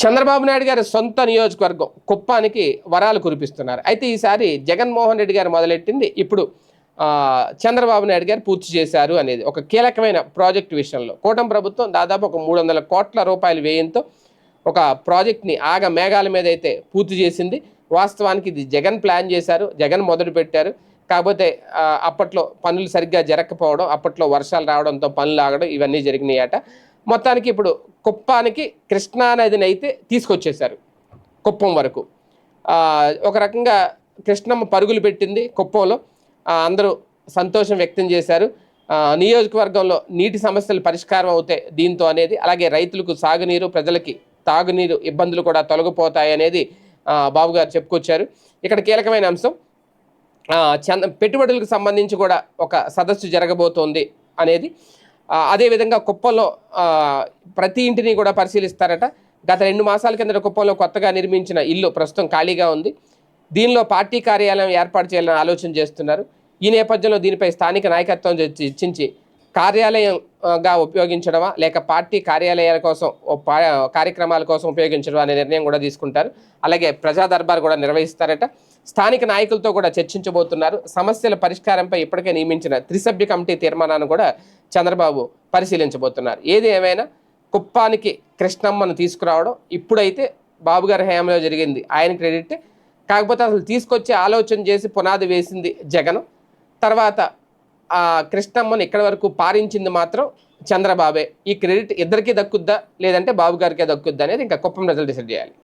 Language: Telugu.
చంద్రబాబు నాయుడు గారి సొంత నియోజకవర్గం కుప్పానికి వరాలు కురిపిస్తున్నారు. అయితే ఈసారి జగన్మోహన్ రెడ్డి గారు మొదలెట్టింది ఇప్పుడు చంద్రబాబు నాయుడు గారు పూర్తి చేశారు అనేది ఒక కీలకమైన ప్రాజెక్టు విషయంలో. కూటమి ప్రభుత్వం దాదాపు ఒక మూడు వందల కోట్ల రూపాయల వ్యయంతో ఒక ప్రాజెక్ట్ని ఆగ మేఘాల మీద అయితే పూర్తి చేసింది. వాస్తవానికి ఇది జగన్ ప్లాన్ చేశారు జగన్ మొదలు పెట్టారు. కాకపోతే అప్పట్లో పనులు సరిగ్గా జరగకపోవడం అప్పట్లో వర్షాలు రావడంతో పనులు ఆగడం ఇవన్నీ జరిగినాయట. మొత్తానికి ఇప్పుడు కుప్పానికి కృష్ణా నదిని అయితే తీసుకొచ్చేశారు కుప్పం వరకు. ఒక రకంగా కృష్ణమ్మ పరుగులు పెట్టింది కుప్పంలో. అందరూ సంతోషం వ్యక్తం చేశారు. నియోజకవర్గంలో నీటి సమస్యలు పరిష్కారం అవుతాయి దీంతో అనేది అలాగే రైతులకు సాగునీరు ప్రజలకి తాగునీరు ఇబ్బందులు కూడా తొలగిపోతాయి అనేది బాబు గారు చెప్పుకొచ్చారు. ఇక్కడ కీలకమైన అంశం ఆ, చంద పెట్టుబడులకు సంబంధించి కూడా ఒక సదస్సు జరగబోతోంది అనేది. అదేవిధంగా కుప్పంలో ప్రతి ఇంటిని కూడా పరిశీలిస్తారట. గత రెండు మాసాల కింద కుప్పంలో కొత్తగా నిర్మించిన ఇల్లు ప్రస్తుతం ఖాళీగా ఉంది. దీనిలో పార్టీ కార్యాలయం ఏర్పాటు చేయాలని ఆలోచన చేస్తున్నారు. ఈ నేపథ్యంలో దీనిపై స్థానిక నాయకత్వం చర్చించి కార్యాలయంగా ఉపయోగించడమా? లేక పార్టీ కార్యాలయాల కోసం కార్యక్రమాల కోసం ఉపయోగించడం అనే నిర్ణయం కూడా తీసుకుంటారు. అలాగే ప్రజా దర్బార్ కూడా నిర్వహిస్తారట. స్థానిక నాయకులతో కూడా చర్చించబోతున్నారు. సమస్యల పరిష్కారంపై ఇప్పటికే నియమించిన త్రిసభ్య కమిటీ తీర్మానాన్ని కూడా చంద్రబాబు పరిశీలించబోతున్నారు. ఏది ఏమైనా కుప్పానికి కృష్ణమ్మను తీసుకురావడం ఇప్పుడైతే బాబు గారి హయాంలో జరిగింది. ఆయన క్రెడిట్. కాకపోతే అసలు తీసుకొచ్చి ఆలోచన చేసి పునాది వేసింది జగన్. తర్వాత ఆ కృష్ణమ్మను ఇక్కడి వరకు పారించింది మాత్రం చంద్రబాబే. ఈ క్రెడిట్ ఇద్దరికీ దక్కుద్దా? లేదంటే బాబు గారికే దక్కుద్దా అనేది ఇంకా కుప్పం ప్రజలు డిసైడ్ చేయాలి.